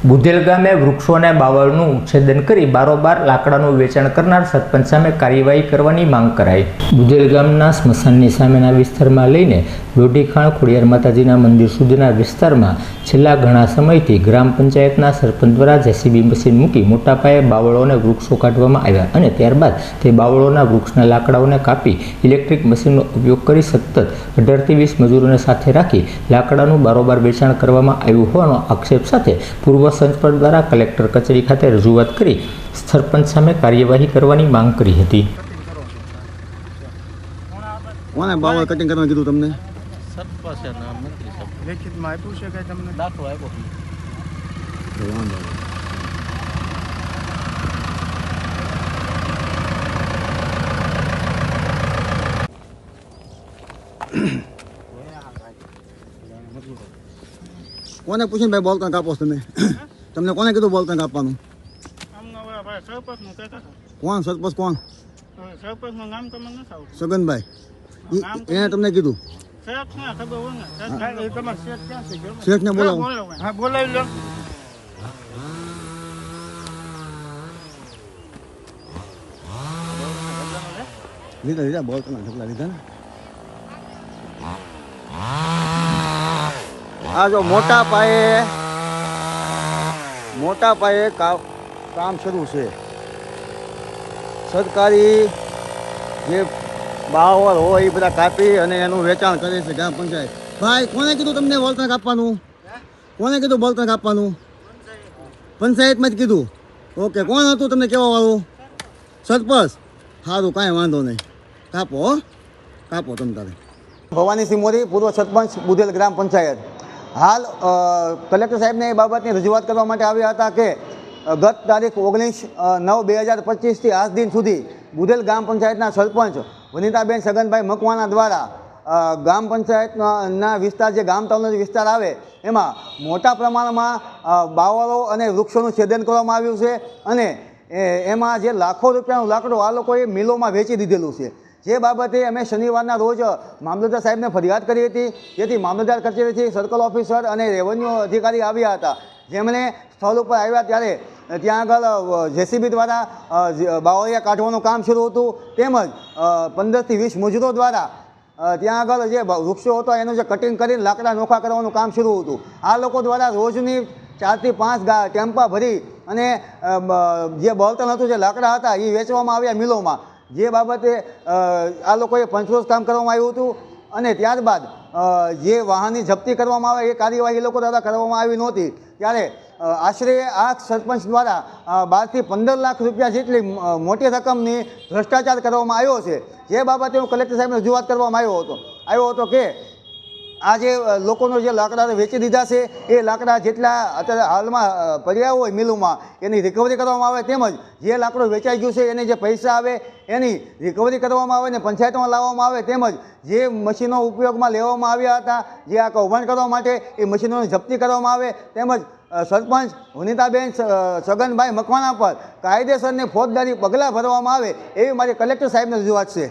બુધેલ ગામે વૃક્ષો અને બાવળનું ઉચ્છેદન કરી બારોબાર લાકડાનું વેચાણ કરનાર સરપંચ સામે કાર્યવાહી કરવાની માંગ કરાઈ. બુધેલ ગામના સ્મશાનની સામેના વિસ્તારમાં લઈને લોઢીખાણ, ખોડિયાર માતાજીના મંદિર સુધીના વિસ્તારમાં છેલ્લા ઘણા સમયથી ગ્રામ પંચાયતના સરપંચ દ્વારા જેસીબી મશીન મૂકી મોટા પાયે બાવળોને વૃક્ષો કાઢવામાં આવ્યા અને ત્યારબાદ તે બાવળોના વૃક્ષના લાકડાઓને કાપી ઇલેક્ટ્રિક મશીનનો ઉપયોગ કરી સતત અઢારથી વીસ મજૂરોને સાથે રાખી લાકડાનું બારોબાર વેચાણ કરવામાં આવ્યું હોવાનો આક્ષેપ સાથે પૂર્વ સંચપર દ્વારા કલેક્ટર કચેરી ખાતે રજૂઆત કરી સરપંચ સામે કાર્યવાહી કરવાની માંગ કરી હતી. કોને બાવળ કટિંગ કરવાનું કીધું તમને? સરપંચ છે ને મંત્રી સાહેબ લેખિતમાં આપ્યું છે કે તમને? દાખલો આપ્યો તો વાંધો નહીં. કોને પૂછ્યું ભાઈ બોલતા કાપો તમે? તમને કોને કીધું બોલતા કાપવાનું કોણ? સરપંચ કોણ? સગનભાઈ. એને તમને કીધું? શેઠ ને બોલાવો. બોલાવી લો. લીધા લીધા બોલતા ઢગલા લીધા ને. આ જો મોટા પાયે મોટા પાયે કામ શરૂ છે. સરકારી જે બાવર હોય એ બધા કાપી અને એનું વેચાણ કરે છે ગ્રામ પંચાયત. ભાઈ, કોને કીધું તમને વળતર કાપવાનું કોને કીધું વળતર કાપવાનું પંચાયતમાં જ કીધું. ઓકે, કોણ હતું તમને કેવા વાળું સરપંચ? સારું કાંઈ વાંધો નહીં. કાપો કાપો તમ તારે. ભવાની સિંહ પૂર્વ સરપંચ બુધેલ ગ્રામ પંચાયત. હાલ કલેક્ટર સાહેબને એ બાબતની રજૂઆત કરવા માટે આવ્યા હતા કે ગત તારીખ ઓગણીસ નવ બે હજાર પચીસથી આજ દિન સુધી બુધેલ ગ્રામ પંચાયતના સરપંચ વનિતાબેન સગનભાઈ મકવાણા દ્વારા ગ્રામ પંચાયતના વિસ્તાર, જે ગામ તાલુકાનો વિસ્તાર આવે, એમાં મોટા પ્રમાણમાં બાવળો અને વૃક્ષોનું છેદન કરવામાં આવ્યું છે અને એમાં જે લાખો રૂપિયાનું લાકડું આ લોકોએ મિલોમાં વેચી દીધેલું છે. જે બાબતે અમે શનિવારના રોજ મામલતદાર સાહેબને ફરિયાદ કરી હતી. જેથી મામલતદાર કચેરીથી સર્કલ ઓફિસર અને રેવન્યુ અધિકારી આવ્યા હતા. જેમણે સ્થળ ઉપર આવ્યા ત્યારે ત્યાં આગળ જેસીબી દ્વારા બાવળિયા કાઢવાનું કામ શરૂ હતું. તેમજ પંદરથી વીસ મજૂરો દ્વારા ત્યાં આગળ જે વૃક્ષો હતો એનું જે કટિંગ કરીને લાકડા નોખા કરવાનું કામ શરૂ હતું. આ લોકો દ્વારા રોજની ચારથી પાંચ ગા, ટેમ્પા ભરી અને જે બળતણ હતું, જે લાકડા હતા એ વેચવામાં આવ્યા મિલોમાં. જે બાબતે આ લોકોએ પંચરોજ કામ કરવામાં આવ્યું હતું અને ત્યારબાદ જે વાહનની જપ્તી કરવામાં આવે, એ કાર્યવાહી લોકો દ્વારા કરવામાં આવી નહોતી. ત્યારે આશરે આ સરપંચ દ્વારા બારથી પંદર લાખ રૂપિયા જેટલી મોટી રકમની ભ્રષ્ટાચાર કરવામાં આવ્યો છે. જે બાબતે હું કલેક્ટર સાહેબને રજૂઆત કરવામાં આવ્યો હતો. આવ્યો હતો કે આ જે લોકોનો જે લાકડા વેચી દીધા છે, એ લાકડા જેટલા અત્યારે હાલમાં પડ્યા હોય મિલોમાં, એની રિકવરી કરવામાં આવે તેમજ જે લાકડું વેચાઈ ગયું છે, એને જે પૈસા આવે, એની રિકવરી કરવામાં આવે ને પંચાયતમાં લાવવામાં આવે તેમજ જે મશીનો ઉપયોગમાં લેવામાં આવ્યા હતા, જે આ કૌભાંડ કરવા માટે એ મશીનોની જપ્તી કરવામાં આવે તેમજ સરપંચ વનિતાબેન સગનભાઈ મકવાના પર કાયદેસરની ફોજદારી પગલાં ભરવામાં આવે એવી મારી કલેક્ટર સાહેબને રજૂઆત છે.